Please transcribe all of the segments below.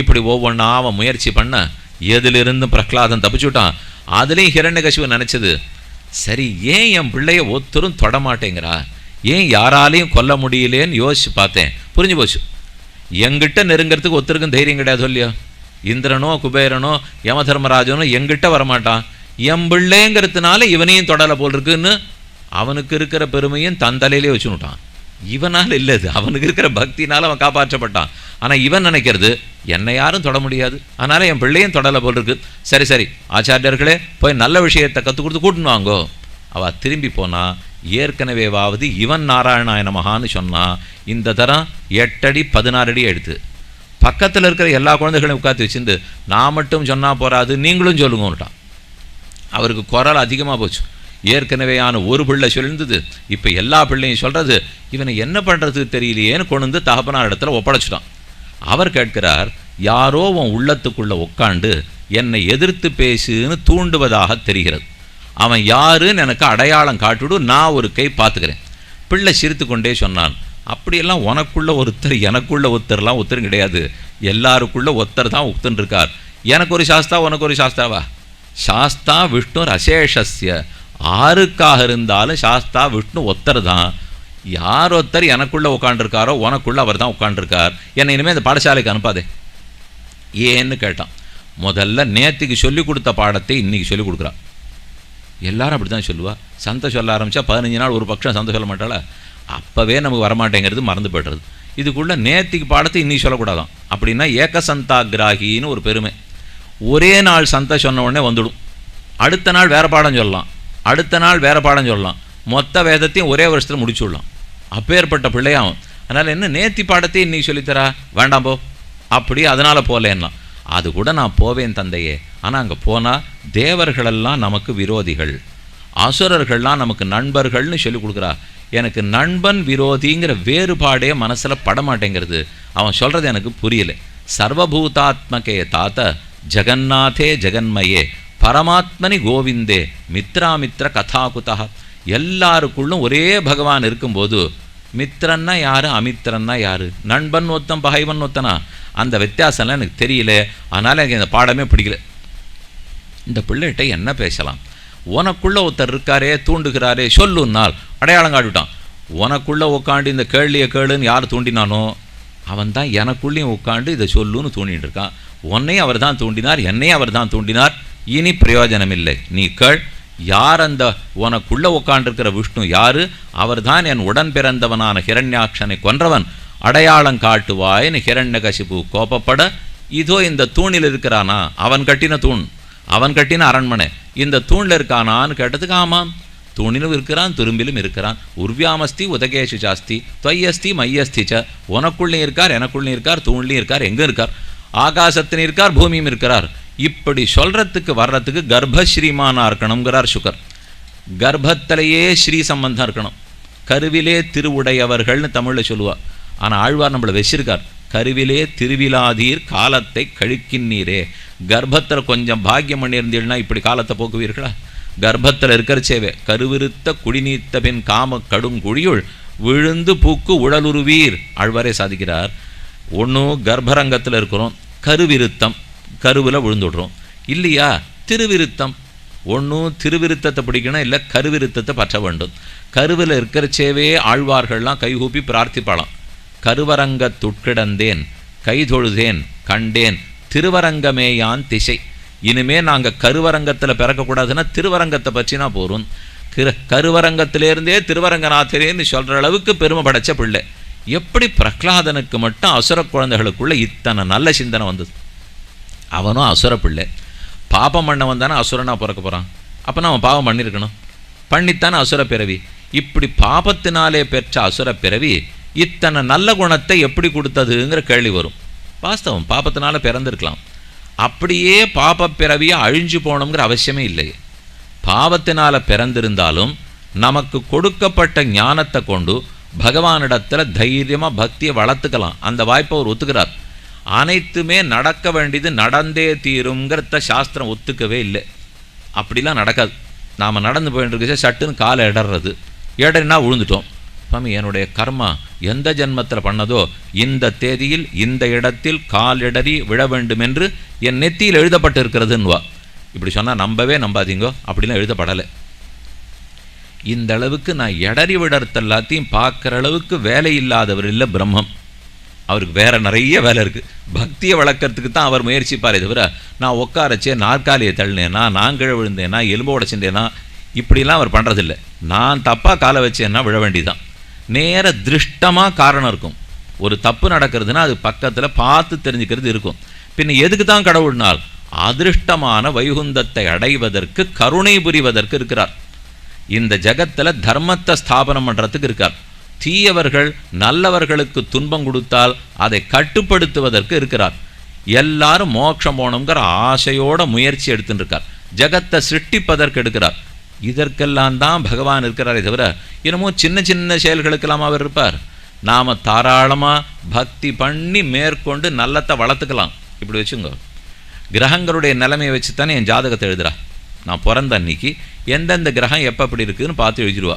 இப்படி ஒவ்வொன்றா அவன் முயற்சி பண்ண எதிலிருந்தும் பிரகலாதன் தப்பிச்சுட்டான். அதுலேயும் ஹிரண்யகசிவு நினச்சது சரி ஏன் என் பிள்ளைய ஒத்தரும் தொடமாட்டேங்கிறா? ஏன் யாராலையும் கொல்ல முடியலேன்னு யோசிச்சு பார்த்தேன். புரிஞ்சு போச்சு. எங்கிட்ட நெருங்கிறதுக்கு ஒத்தருக்கும் தைரியம் கிடையாது இல்லையா? இந்திரனோ குபேரனோ யமதர்மராஜனோ எங்கிட்ட வரமாட்டான். என் பிள்ளைங்கிறதுனால இவனையும் தொடலை போல் இருக்குன்னு அவனுக்கு இருக்கிற பெருமையும் தன் தலையிலே வச்சுனுட்டான் இவனால் இல்லை அது அவனுக்கு இருக்கிற பக்தினால் அவன் காப்பாற்றப்பட்டான். ஆனால் இவன் நினைக்கிறது என்னை யாரும் தொட முடியாது. அதனால் என் பிள்ளையும் தொடலை போல் இருக்கு. சரி சரி ஆச்சாரியர்களே போய் நல்ல விஷயத்தை கற்றுக் கொடுத்து கூட்டின்னு வாங்கோ. அவ திரும்பி போனால் ஏற்கனவேவாவது இவன் நாராயணாயன மகான்னு சொன்னால் இந்த தரம் எட்டடி பதினாறு அடி எடுத்து. பக்கத்தில் இருக்கிற எல்லா குழந்தைகளையும் உட்காந்து வச்சுருந்து நான் மட்டும் சொன்னால் போகாது நீங்களும் சொல்லுங்கன்னுட்டான். அவருக்கு குரல் அதிகமாக போச்சு. ஏற்கனவே ஆன ஒரு பிள்ளை சொல்லிருந்தது. இப்போ எல்லா பிள்ளையும் சொல்கிறது இவனை என்ன பண்ணுறது தெரியலையேன்னு கொண்டு வந்து தகப்பனார் இடத்துல ஒப்படைச்சிட்டான். அவர் கேட்கிறார் யாரோ உன் உள்ளத்துக்குள்ளே உட்காண்டு என்னை எதிர்த்து பேசுன்னு தூண்டுவதாக தெரிகிறது. அவன் யாருன்னு எனக்கு அடையாளம் காட்டுடு நான் ஒரு கை பார்த்துக்கிறேன். பிள்ளை சிரித்து கொண்டே சொன்னான் அப்படியெல்லாம் உனக்குள்ள ஒருத்தர் எனக்குள்ள ஒருத்தர்லாம் ஒருத்தரும் கிடையாது. எல்லாருக்குள்ள ஒருத்தர் தான் ஒத்துன்னு இருக்கார் எனக்கு ஒரு சாஸ்தா உனக்கு ஒரு சாஸ்தாவா? சாஸ்தா விஷ்ணு அசேஷஸ்ய ஆருக்காக இருந்தாலும் சாஸ்தா விஷ்ணு ஒத்தர் தான் யார் ஒருத்தர் எனக்குள்ளே உட்காண்டிருக்காரோ உனக்குள்ளே அவர் தான் உட்காண்டிருக்கார் என்னை இனிமேல் இந்த பாடசாலைக்கு அனுப்பாதே. ஏன்னு கேட்டான். முதல்ல நேற்றுக்கு சொல்லி கொடுத்த பாடத்தை இன்றைக்கி சொல்லிக் கொடுக்குறான். எல்லாரும் அப்படி தான் சொல்லுவா. சந்தை சொல்ல ஆரம்பிச்சா பதினஞ்சு நாள் ஒரு பட்சம் சந்தை சொல்ல மாட்டாளா? அப்போவே நமக்கு வரமாட்டேங்கிறது மறந்து போய்டுறது. இதுக்குள்ளே நேத்திக்கு பாடத்தை இன்றைக்கி சொல்லக்கூடாதான். அப்படின்னா ஏகசந்தாகிராகின்னு ஒரு பெருமை. ஒரே நாள் சந்தை சொன்ன உடனே வந்துடும். அடுத்த நாள் வேறு பாடம் சொல்லலாம். அடுத்த நாள் வேறு பாடம் சொல்லலாம். மொத்த வேதத்தையும் ஒரே வருஷத்தில் முடிச்சு விடலாம் அப்பேற்பட்ட பிள்ளையாகும் அதனால் என்ன நேத்தி பாடத்தை இன்றைக்கி சொல்லித்தரா? வேண்டாம் போ. அப்படி அதனால் போலேன்னா அது கூட நான் போவேன் தந்தையே. ஆனால் அங்கே போனால் தேவர்களெல்லாம் நமக்கு விரோதிகள். அசுரர்கள்லாம் நமக்கு நண்பர்கள்னு சொல்லி கொடுக்குறா. எனக்கு நண்பன் விரோதிங்கிற வேறுபாடே மனசில் படமாட்டேங்கிறது. அவன் சொல்கிறது எனக்கு புரியல. சர்வபூதாத்மகே தாத்த ஜெகநாதே ஜெகன்மயே. பரமாத்மனி கோவிந்தே மித்ராமித்ர கதாகுதா. எல்லாருக்குள்ளும் ஒரே பகவான் இருக்கும்போது மித்திரன்னா யார் அமித்திரன்னா யார்? நண்பன் ஒத்தன் பகைவன் ஒத்தனா அந்த வித்தியாசம்லாம் எனக்கு தெரியல. அதனால் எனக்கு இந்த பாடமே பிடிக்கல. இந்த பிள்ளைகிட்ட என்ன பேசலாம்? உனக்குள்ளே ஒருத்தர் இருக்காரே தூண்டுகிறாரே சொல்லுன்னால் அடையாளம் காட்டிவிட்டான். உனக்குள்ளே உட்காந்து இந்த கேள்வியை கேளுன்னு யார் தூண்டினானோ அவன் தான் எனக்குள்ளேயும் உட்காந்து இதை சொல்லுன்னு தூண்டிட்டு இருக்கான். உன்னையும் அவர் தான் தூண்டினார் என்னையும் அவர் தான் தூண்டினார். இனி பிரயோஜனம் இல்லை நீ கேள் யார் அந்த உனக்குள்ள உட்காண்டிருக்கிற விஷ்ணு யாரு? அவர்தான் என் உடன் பிறந்தவனான ஹிரண்யாட்சனை கொன்றவன். அடையாளம் காட்டுவாய்னு ஹிரண்யகசிபு கோபப்பட இதோ இந்த தூணில் இருக்கிறானா? அவன் கட்டின தூண். அவன் கட்டின அரண்மனை. இந்த தூணில் இருக்கானான்னு கேட்டதுக்கு ஆமாம். தூணிலும் இருக்கிறான் துரும்பிலும் இருக்கிறான். உர்வியாமஸ்தி உதகேஷு ஜாஸ்தி தொய்யஸ்தி மையஸ்தி ச. உனக்குள்ளேயும் இருக்கார் எனக்குள்ளே இருக்கார் தூண்லேயும் இருக்கார் எங்கே இருக்கார். ஆகாசத்தின் இருக்கார் பூமியும் இருக்கிறார். இப்படி சொல்றதுக்கு வர்றதுக்கு கர்ப்பஸ்ரீமானா இருக்கணுங்கிறார் சுகர். கர்ப்பத்திலேயே ஸ்ரீ சம்பந்தம் இருக்கணும். கருவிலே திருவுடையவர்கள்னு தமிழில் சொல்லுவாள் ஆனால் ஆழ்வார் நம்மளை வச்சிருக்கார். கருவிலே திருவிழாதீர் காலத்தை கழிக்கின்றீரே கர்ப்பத்தில் கொஞ்சம் பாக்கியம் பண்ணியிருந்தீங்கன்னா இப்படி காலத்தை போக்குவீர்களா? கர்ப்பத்தில் இருக்கிறச்சேவே கருவிருத்த குடிநீத்த பின் காம கடுங்குழியுள் விழுந்து பூக்கு உடலுருவீர். ஆழ்வாரே சாதிக்கிறார். ஒன்றும் கர்ப்பரங்கத்தில் இருக்கிறோம். கருவிருத்தம். கருவில் விழுந்துடுறோம். இல்லையா? திருவிருத்தம். ஒன்றும் திருவிருத்தத்தை பிடிக்கணும் இல்லை கருவிருத்தத்தை பற்ற வேண்டும். கருவில் இருக்கிறச்சேவே ஆழ்வார்கள்லாம் கைகூப்பி பிரார்த்திப்பாளாம். கருவரங்க துட்கிடந்தேன் கைதொழுதேன் கண்டேன். திருவரங்கமேயான் திசை. இனிமே நாங்கள் கருவரங்கத்தில் பிறக்கக்கூடாதுன்னா திருவரங்கத்தை பற்றினா போகிறோம் கிரு கருவரங்கத்திலேருந்தே திருவரங்கநாதரேன்னு சொல்கிற அளவுக்கு பெருமை படைச்ச பிள்ளை. எப்படி பிரகலாதனுக்கு மட்டும் அசுர குழந்தைகளுக்குள்ளே இத்தனை நல்ல சிந்தனை வந்தது? அவனும் அசுர பிள்ளை. பாபம் பண்ணவன் தானே அசுரனாக பிறக்க போகிறான் அப்போ அவன் பாவம் பண்ணியிருக்கணும் பண்ணித்தானே அசுர பிறவி. இப்படி பாபத்தினாலே பெற்ற அசுர பிறவி இத்தனை நல்ல குணத்தை எப்படி கொடுத்ததுங்கிற கேள்வி வரும். வாஸ்தவம் பாபத்தினால பிறந்திருக்கலாம். அப்படியே பாப பிறவியை அழிஞ்சு போகணுங்கிற அவசியமே இல்லை பாவத்தினால் பிறந்திருந்தாலும் நமக்கு கொடுக்கப்பட்ட ஞானத்தை கொண்டு பகவானிடத்தில் தைரியமாக பக்தியை வளர்த்துக்கலாம். அந்த வாய்ப்பை அவர் ஒத்துக்கிறார். அனைத்துமே நடக்க வேண்டியது நடந்தே தீருங்கிறத சாஸ்திரம் ஒத்துக்கவே இல்லை. அப்படிலாம் நடக்காது. நாம் நடந்து போயிட்டு சட்டுன்னு காலை இடறது. இடறினா விழுந்துட்டோம் சுவாமி என்னுடைய கர்மா எந்த ஜென்மத்தில் பண்ணதோ இந்த தேதியில் இந்த இடத்தில் கால் இடறி விழ வேண்டும் என்று என் நெத்தியில் எழுதப்பட்டு இருக்கிறதுன்னுவா இப்படி சொன்னால் நம்பவே நம்பாதீங்கோ அப்படிலாம் எழுதப்படலை. இந்த அளவுக்கு நான் இடறி விடறது எல்லாத்தையும் பார்க்குற அளவுக்கு வேலை இல்லாதவர் இல்லை பிரம்மம். அவருக்கு வேறு நிறைய வேலை இருக்குது பக்தியை வளர்க்குறதுக்கு தான் அவர் முயற்சிப்பாரே தவிர நான் உட்காரச்சே நாற்காலியை தள்ளினேனா நான் கீழே விழுந்தேனா எலும்பு உடைச்சிட்டேனா இப்படிலாம் அவர் பண்ணுறதில்ல நான் தப்பாக காலை வச்சேன்னா விழ வேண்டிதான் நேர திருஷ்டமாக காரணம் இருக்கும். ஒரு தப்பு நடக்கிறதுனா அது பக்கத்தில் பார்த்து தெரிஞ்சுக்கிறது இருக்கும். பின்ன எதுக்கு தான் கடவுள்னால் அதிருஷ்டமான வைகுந்தத்தை அடைவதற்கு கருணை புரிவதற்கு இருக்கிறார். இந்த ஜகத்தில் தர்மத்தை ஸ்தாபனம் பண்ணுறதுக்கு இருக்கார். தீயவர்கள் நல்லவர்களுக்கு துன்பம் கொடுத்தால் அதை கட்டுப்படுத்துவதற்கு இருக்கிறார். எல்லாரும் மோட்சம் போகணுங்கிற ஆசையோட முயற்சி எடுத்துட்டு இருக்கார் ஜகத்தை சிருஷ்டிப்பதற்கு எடுக்கிறார். இதற்கெல்லாம் தான் பகவான் இருக்கிறாரே தவிர என்னமோ சின்ன சின்ன செயல்களுக்கெல்லாம் அவர் இருப்பார். நாம் தாராளமாக பக்தி பண்ணி மேற்கொண்டு நல்லத்தை வளர்த்துக்கலாம். இப்படி வச்சுங்க. கிரகங்களுடைய நிலைமையை வச்சு தானே என் ஜாதகத்தை எழுதுறா. நான் பிறந்த அன்னைக்கு எந்தெந்த கிரகம் எப்போ அப்படி இருக்குதுன்னு பார்த்து எழுதிடுவா.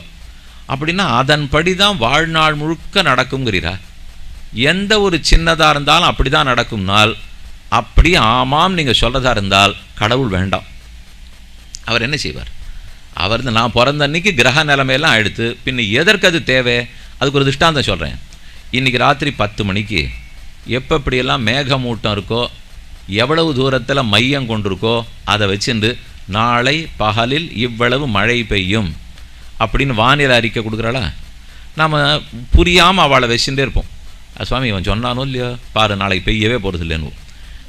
அப்படின்னா அதன்படி தான் வாழ்நாள் முழுக்க நடக்குங்கிறீரா எந்த ஒரு சின்னதாக இருந்தாலும் அப்படி தான் நடக்கும்னால் அப்படி ஆமாம் நீங்கள் சொல்கிறதா இருந்தால் கடவுள் வேண்டாம். அவர் என்ன செய்வார்? அவர் நான் பிறந்த அன்னைக்கு கிரக நிலைமையெல்லாம் எடுத்து பின்ன எதற்கு அது தேவை? அதுக்கு ஒரு திருஷ்டாந்தம் சொல்கிறேன் இன்றைக்கி ராத்திரி பத்து மணிக்கு எப்போ இப்படியெல்லாம் மேகமூட்டம் இருக்கோ எவ்வளவு தூரத்தில் மையம் கொண்டிருக்கோ அதை வச்சுட்டு நாளை பகலில் இவ்வளவு மழை பெய்யும். அப்படின்னு வானிலை அறிக்கை கொடுக்குறாளா? நாம் புரியாமல் அவளை வச்சுட்டே இருப்போம். சுவாமி இவன் சொன்னானோ இல்லையோ? பாரு நாளைக்கு பெய்யவே போகிறது இல்லைன்னு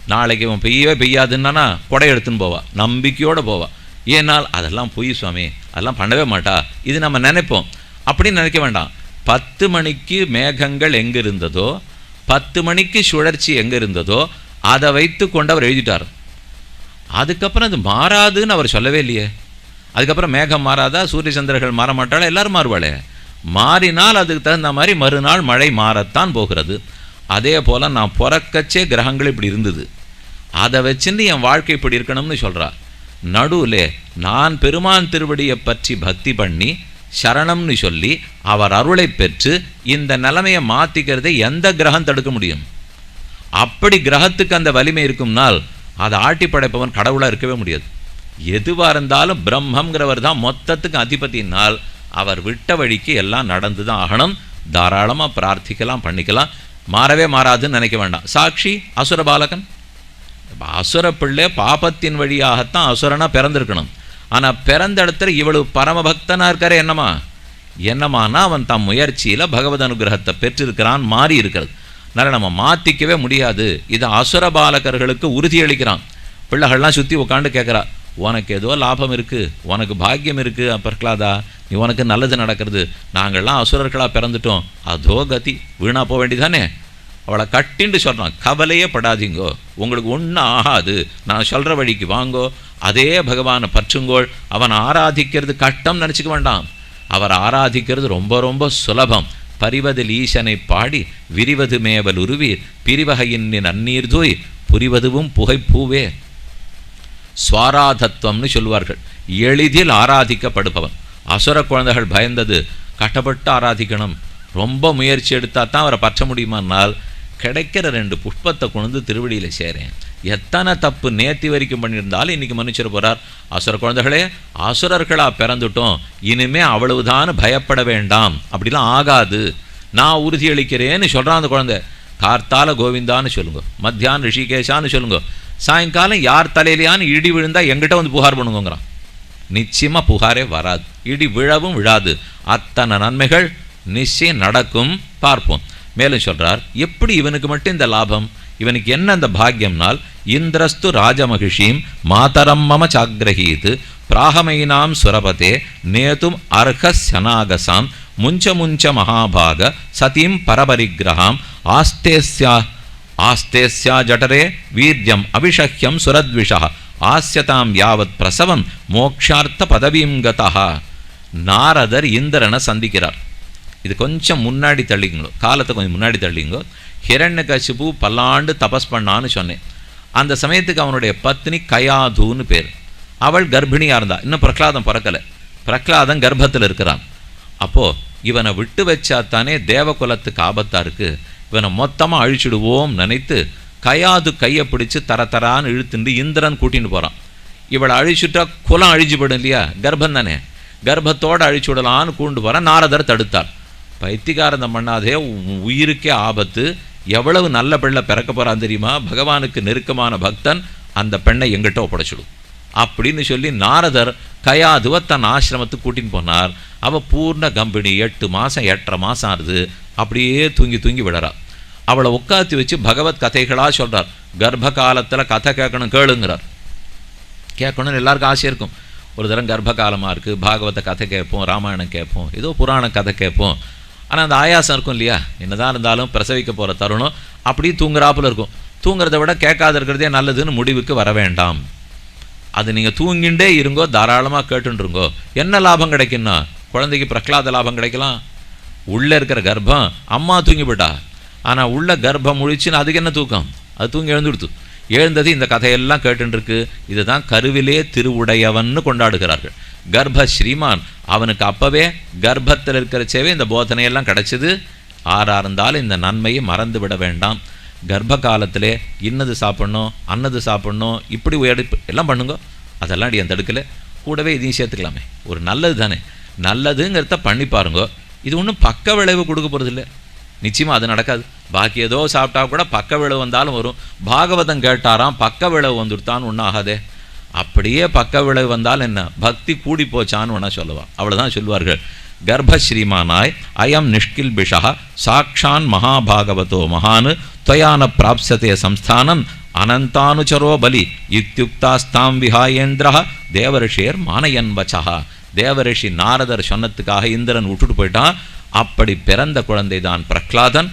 நாளைக்கு இவன் பெய்யவே பெய்யாதுன்னா கொடை எடுத்துன்னு போவா. நம்பிக்கையோடு போவா. ஏனால் அதெல்லாம் பொய் சுவாமி. அதெல்லாம் பண்ணவே மாட்டா. இது நம்ம நினைப்போம். அப்படின்னு நினைக்க வேண்டாம். பத்து மணிக்கு மேகங்கள் எங்கே இருந்ததோ பத்து மணிக்கு சுழற்சி எங்கே இருந்ததோ அதை வைத்து கொண்டு அவர் எழுதிட்டார். அதுக்கப்புறம் அது மாறாதுன்னு அவர் சொல்லவே இல்லையே. அதுக்கப்புறம் மேகம் மாறாதா சூரிய சந்திரர்கள் மாற மாட்டாளா எல்லோரும் மாறுவாளே. மாறினால் அதுக்கு தகுந்த மாதிரி மறுநாள் மழை மாறத்தான் போகிறது. அதே போல் நான் பிறக்கச்சே கிரகங்கள் இப்படி இருந்தது. அதை வச்சுன்னு என் வாழ்க்கை இப்படி இருக்கணும்னு சொல்கிறா நடுவில் நான் பெருமான் திருவடியை பற்றி பக்தி பண்ணி சரணம்னு சொல்லி அவர் அருளை பெற்று இந்த நிலைமையை மாற்றிக்கிறதை எந்த கிரகம் தடுக்க முடியும்? அப்படி கிரகத்துக்கு அந்த வலிமை இருக்கும்னால் அதை ஆட்டி படைப்பவன் கடவுளாக இருக்கவே முடியாது. எதுவாக இருந்தாலும் பிரம்மங்கிறவர் தான் மொத்தத்துக்கு அதிபதினால் அவர் விட்ட வழிக்கு எல்லாம் நடந்து தான் ஆகணும். தாராளமாக பிரார்த்திக்கலாம் பண்ணிக்கலாம். மாறவே மாறாதுன்னு நினைக்க வேண்டாம். சாட்சி அசுர பாலகன். அசுர பிள்ளை பாபத்தின் வழியாகத்தான் அசுரனாக பிறந்திருக்கணும். ஆனால் பிறந்த இடத்துல இவ்வளவு பரமபக்தனாக இருக்காரு என்னம்மா? என்னமானா அவன் தம் முயற்சியில் பகவத் அனுகிரகத்தை பெற்றிருக்கிறான் மாறி இருக்கிறது. அதனால் நம்ம மாற்றிக்கவே முடியாது. இது அசுர பாலகர்களுக்கு உறுதியளிக்கிறான். பிள்ளைகள்லாம் சுற்றி உட்காந்து கேட்குறா உனக்கு ஏதோ லாபம் இருக்குது உனக்கு பாக்கியம் இருக்குது பிரகலாதா நீ உனக்கு நல்லது நடக்கிறது. நாங்கள்லாம் அசுரர்களாக பிறந்துட்டோம். அதோ கதி வீணாக போக வேண்டிதானே அவளை கட்டின்னு சொல்கிறான் கவலையே படாதீங்கோ உங்களுக்கு ஒன்றும் ஆகாது. நான் சொல்கிற வழிக்கு வாங்கோ அதே பகவானை பற்றுங்கோள். அவன் ஆராதிக்கிறது கட்டம் நினச்சிக்க வேண்டாம். அவர் ஆராதிக்கிறது ரொம்ப ரொம்ப சுலபம். பரிவதில் ஈசனை பாடி விரிவது மேவல் உருவி பிரிவகையின் நன்னீர் தூய் புரிவதுவும் புகைப்பூவே. ஸ்வாராதத்துவம்னு சொல்வார்கள். எளிதில் ஆராதிக்கப்படுபவன். அசுர குழந்தைகள் பயந்தது கட்டப்பட்டு ஆராதிக்கணும். ரொம்ப முயற்சி எடுத்தால் தான் அவரை பற்ற முடியுமானால் கிடைக்கிற ரெண்டு புஷ்பத்தை கொண்டு திருவடியில் சேரேன். எத்தனை தப்பு நேத்தி வரைக்கும் பண்ணியிருந்தாலும் இன்றைக்கி மன்னிச்சிட போகிறார் அசுர குழந்தைகளே அசுரர்களாக பிறந்துட்டோம். இனிமே அவ்வளவுதான் பயப்பட வேண்டாம். அப்படிலாம் ஆகாது. நான் உறுதியளிக்கிறேன்னு சொல்கிறான் அந்த குழந்தை. கார்த்தால கோவிந்தான்னு சொல்லுங்க. மத்தியான் ரிஷிகேஷான்னு சொல்லுங்க. சாயங்காலம் யார் தலையிலையான இடி விழுந்தால் எங்கிட்ட வந்து புகார் பண்ணுங்கிறான் நிச்சயமாக புகாரே வராது. இடி விழவும் விழாது. அத்தனை நன்மைகள் நிச்சயம் நடக்கும். பார்ப்போம். மேலும் சொல்கிறார் எப்படி இவனுக்கு மட்டும் இந்த லாபம்? இவனுக்கு என்ன அந்த பாக்கியம்னால் இந்திரஸ்து ராஜமகிஷீம் மாதரம் மம சாக்கிரகீத் பிராகமைனாம் சுரபதே நேதும் அர்ஹஸ்யனாகசாம் முஞ்ச முஞ்ச மகாபாக சதீம் பரபரிகிரகாம் ஆஸ்தேஸ்யா ஆஸ்தேஸ்யா ஜடரே வீரியம் அபிஷஹ்யம் சுரத்விஷா ஆசியதாம் யாவத் பிரசவம் மோக்ஷார்த்த பதவீம் கதா நாரதர் இந்திரனை சந்திக்கிறார். இது கொஞ்சம் முன்னாடி தள்ளிங்களோ காலத்தை கொஞ்சம் முன்னாடி தள்ளிங்கோ ஹிரண்ய கசிபு பல்லாண்டு தபஸ் பண்ணான்னு சொன்னேன். அந்த சமயத்துக்கு அவனுடைய பத்னி கயாதுன்னு பேர். அவள் கர்ப்பிணியாக இருந்தா. இன்னும் பிரகலாதம் பிறக்கலை. பிரகலாதம் கர்ப்பத்தில் இருக்கிறான். அப்போது இவனை விட்டு வச்சாத்தானே தேவகுலத்துக்கு ஆபத்தாக இருக்கு. இவனை மொத்தமாக அழிச்சிடுவோம் நினைத்து கயாது கையை பிடிச்சி தர தரான்னு இழுத்துண்டு இந்திரன் கூட்டின்னு போகிறான் இவளை அழிச்சுட்டா குலம் அழிஞ்சுபடும் இல்லையா? கர்ப்பம் தானே. கர்ப்பத்தோடு அழிச்சு விடலான்னு கூண்டு போகிறான் நாரதர் தடுத்தார். பைத்திகாரந்தம் பண்ணாதே உயிருக்கே ஆபத்து. எவ்வளவு நல்ல பிள்ளை பிறக்க போகிறான் தெரியுமா? பகவானுக்கு நெருக்கமான பக்தன். அந்த பெண்ணை எங்கிட்ட ஒப்படைச்சிடும் அப்படின்னு சொல்லி நாரதர் கயாதுவ தன் ஆசிரமத்துக்கு கூட்டின்னு போனார். அவள் பூர்ண கம்பினி. எட்டு மாதம் எட்டரை மாதம் ஆறுது. அப்படியே தூங்கி தூங்கி விடறா. அவளை உட்காத்தி வச்சு பகவத் கதைகளாக சொல்கிறார் கர்ப்ப காலத்தில் கதை கேட்கணும் கேளுங்கிறார். கேட்கணும்னு எல்லாருக்கும் ஆசை இருக்கும். ஒரு தரம் கர்ப்ப காலமாக இருக்குது பாகவத கதை கேட்போம் ராமாயணம் கேட்போம் ஏதோ புராண கதை கேட்போம். ஆனால் அந்த ஆயாசம் இருக்கும் இல்லையா? என்னதான் இருந்தாலும் பிரசவிக்க போகிற தருணம். அப்படியே தூங்குறாப்புல இருக்கும். தூங்குறத விட கேட்காத இருக்கிறதே நல்லதுன்னு முடிவுக்கு வர வேண்டாம். அது நீங்கள் தூங்கிண்டே இருங்கோ தாராளமாக கேட்டுருங்கோ என்ன லாபம் கிடைக்குன்னா குழந்தைக்கு பிரகலாத லாபம் கிடைக்கலாம். உள்ளே இருக்கிற கர்ப்பம் அம்மா தூங்கி போட்டா ஆனால் உள்ள கர்ப்பம் முழிச்சுன்னு அதுக்கு என்ன தூக்கம்? அது தூங்கி எழுந்துடுத்து. எழுந்தது இந்த கதையெல்லாம் கேட்டுருக்கு இதுதான் கருவிலே திருவுடையவன்னு கொண்டாடுகிறார்கள். கர்ப்ப ஸ்ரீமான் அவனுக்கு அப்பவே கர்ப்பத்தில் இருக்கிறச்சேவே இந்த போதனையெல்லாம் கிடைச்சிது. ஆறா இருந்தாலும் இந்த நன்மையை மறந்து விட வேண்டாம். கர்ப்ப காலத்திலே இன்னது சாப்பிட்ணும் அன்னது சாப்பிட்ணும் இப்படி எடுப்பு எல்லாம் பண்ணுங்க. அதெல்லாம் அடி அந்த தடுக்கல கூடவே இதையும் சேர்த்துக்கலாமே. ஒரு நல்லது தானே நல்லதுங்கிறத பண்ணி பாருங்க. இது ஒன்றும் பக்க விளைவு கொடுக்க போகிறதில்ல நிச்சயமாக அது நடக்காது. பாக்கி ஏதோ சாப்பிட்டா கூட பக்க விளைவு வந்தாலும் வரும். பாகவதம் கேட்டாராம் பக்க விளைவு வந்துருத்தான்னு ஒன்றும் அப்படியே பக்க விளைவு வந்தால் என்ன? பக்தி கூடி போச்சான்னு வேணால் சொல்லுவான் அவ்வளோதான் சொல்வார்கள். கர்ப்பஸ்ரீமானாய் அயம் நிஷ்கில்பிஷா சாக்ஷான் மகாபாகவதோ மகான் துவயான பிராப்சதே சம்ஸ்தானம் அனந்தானுச்சரோ பலி இத்தியுக்தாஸ்தாம் விஹாயேந்திரா தேவரிஷேர் மானயன்வச்சா தேவரிஷி நாரதர் சொன்னத்துக்காக இந்திரன் விட்டுட்டு போயிட்டான். அப்படி பிறந்த குழந்தை தான் பிரகலாதன்.